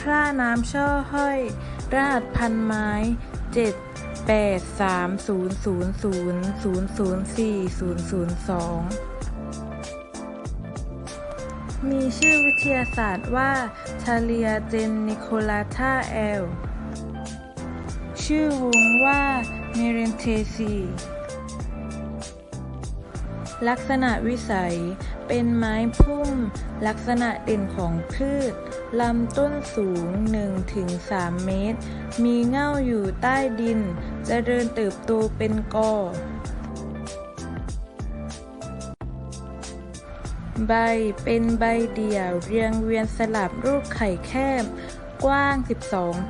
คร่าน้ำช่อห้อยรหัสพันไม้7 8 3 0 0 0 0 0 4 0 0 2มีชื่อวิทยาศาสตร์ว่าชาเลียเจนนิโคลาธาแอล ชื่อวงว่าเมเรนเทซี ลักษณะวิสัยเป็นไม้พุ่ม ลักษณะเด่นของพืช ลำต้นสูง 1-3 เมตร มีเง่าอยู่ใต้ดินจเจริญเติบโตเป็นกอ ใบเป็นใบเดี่ยวเรียงเวียนสลับรูปไข่แคบ กว้าง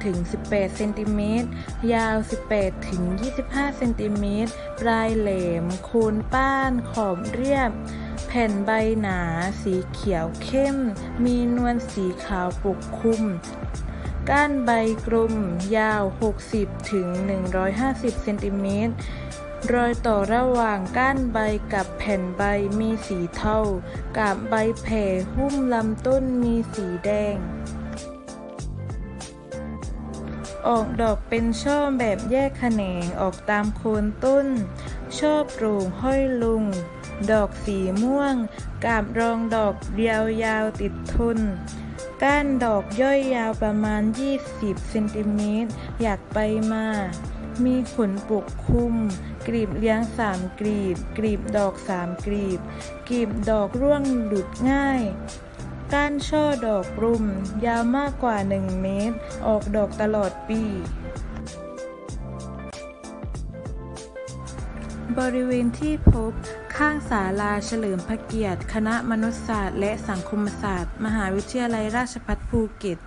12-18 เซนติเมตร ยาว 18-25 เซนติเมตร ปลายแหลม โคนป้าน ขอบเรียบ แผ่นใบหนา สีเขียวเข้ม มีนวลสีขาวปกคลุม ก้านใบกลม ยาว 60-150 เซนติเมตรรอยต่อระหว่างก้านใบกับแผ่นใบมีสีเทากาบใบแผ่หุ้มลำต้นมีสีแดง ออกดอกเป็นช่อแบบแยกแขนงออกตามโคนต้น ช่อโปร่งห้อยลง ดอกสีม่วง กาบรองดอกเรียวยาวติดทน ก้านดอกย่อยยาวประมาณ 20เซนติเมตร อยากไปมา มีขนปกคลุม กลีบเลี้ยงสามกลีบ กลีบดอกสามกลีบ กลีบดอกร่วงหลุดง่าย ก้านช่อดอกรุม ยาวมากกว่า 1 เมตร ออกดอกตลอดปี บริเวณที่พบข้างศาลาเฉลิมพระเกียรติ คณะมนุษยศาสตร์ และสังคมศาสตร์ มหาวิทยาลัยราชภัฏภูเก็ต